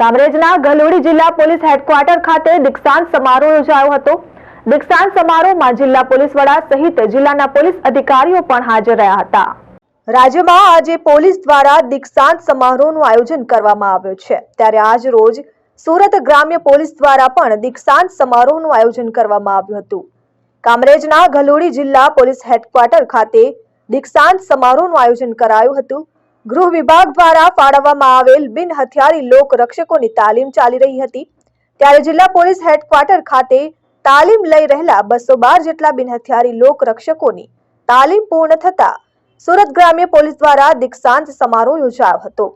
કામરેજના ગલોડી જિલ્લા police headquarter ખાતે દીક્ષાંત સમારોહ યોજાયો હતો. દીક્ષાંત સમારોહમાં જિલ્લા પોલીસ વડા સહિત જિલ્લાના પોલીસ અધિકારીઓ પણ હાજર રહ્યા હતા. રાજ્યમાં આજે પોલીસ દ્વારા દીક્ષાંત સમારોહનું આયોજન કરવામાં આવ્યું છે. ત્યારે આજ રોજ સુરત ગ્રામ્ય પોલીસ દ્વારા પણ દીક્ષાંત સમારોહનું આયોજન કરવામાં આવ્યું હતું. કામરેજના ગલોડી જિલ્લા પોલીસ હેડક્વાર્ટર ખાતે દીક્ષાંત સમારોહનું આયોજન કરાયું હતું. ગૃહ વિભાગ દ્વારા ફાળવવામાં આવેલ બિન હથિયારી લોક રક્ષકોની તાલીમ ચાલી રહી હતી. ત્યારે જિલ્લા પોલીસ હેડક્વાર્ટર ખાતે તાલીમ લઈ રહેલા બસો બાર જેટલા બિન હથિયારી લોક રક્ષકોની તાલીમ પૂર્ણ થતા સુરત ગ્રામ્ય પોલીસ દ્વારા દીક્ષાંત સમારોહ યોજાયો હતો.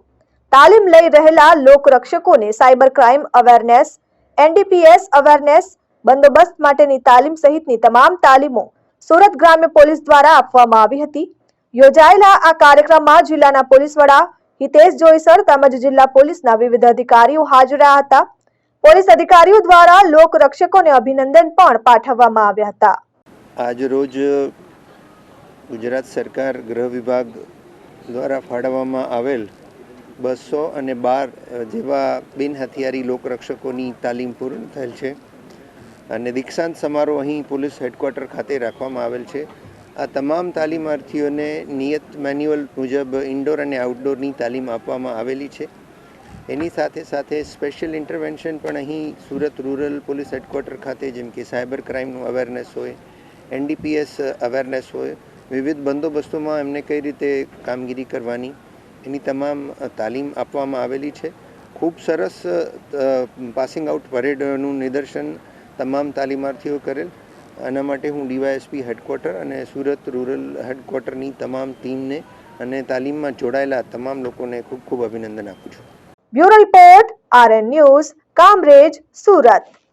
તાલીમ લઈ રહેલા લોક રક્ષકોને cyber crime awareness, NDPS awareness બંદોબસ્ત માટેની તાલીમ સહિતની તમામ તાલીમો સુરત ગ્રામ્ય પોલીસ દ્વારા આપવામાં આવી હતી. યોજાયેલા આ કાર્યક્રમમાં જિલ્લાના પોલીસ વડા હિતેશ જોઈસર તેમજ જિલ્લા પોલીસના વિવિધ અધિકારીઓ હાજર રહ્યા હતા. પોલીસ અધિકારીઓ દ્વારા લોક રક્ષકોને અભિનંદન પણ પાઠવવામાં આવ્યા હતા. આજરોજ ગુજરાત સરકાર ગૃહ વિભાગ દ્વારા ફાળવવામાં આવેલ બસો અને બાર જેવા બિન હથિયારી લોકરક્ષકોની તાલીમ પૂર્ણ થયેલ છે અને દીક્ષાંત સમારોહ અહીં પોલીસ હેડક્વાર્ટર ખાતે રાખવામાં આવેલ છે. આ તમામ તાલીમાર્થીઓને નિયત મેન્યુઅલ મુજબ ઇન્ડોર અને આઉટડોરની તાલીમ આપવામાં આવેલી છે. એની સાથે સાથે સ્પેશિયલ ઇન્ટરવેન્શન પણ અહીં સુરત રૂરલ પોલીસ હેડક્વાર્ટર ખાતે જેમ કે સાયબર ક્રાઇમનું અવેરનેસ હોય, એનડીપીએસ અવેરનેસ હોય, વિવિધ બંદોબસ્તોમાં એમને કઈ રીતે કામગીરી કરવાની, એની તમામ તાલીમ આપવામાં આવેલી છે. ખૂબ સરસ પાસિંગ આઉટ પરેડનું નિદર્શન તમામ તાલીમાર્થીઓ કરેલ. આના માટે હું ડીવાયએસપી હેડક્વાર્ટર અને સુરત રૂરલ હેડક્વાર્ટરની તમામ ટીમને અને તાલીમમાં જોડાયેલા તમામ લોકોને ખૂબ ખૂબ અભિનંદન આપું છું. Bureau report RN news, Kamrej, Surat.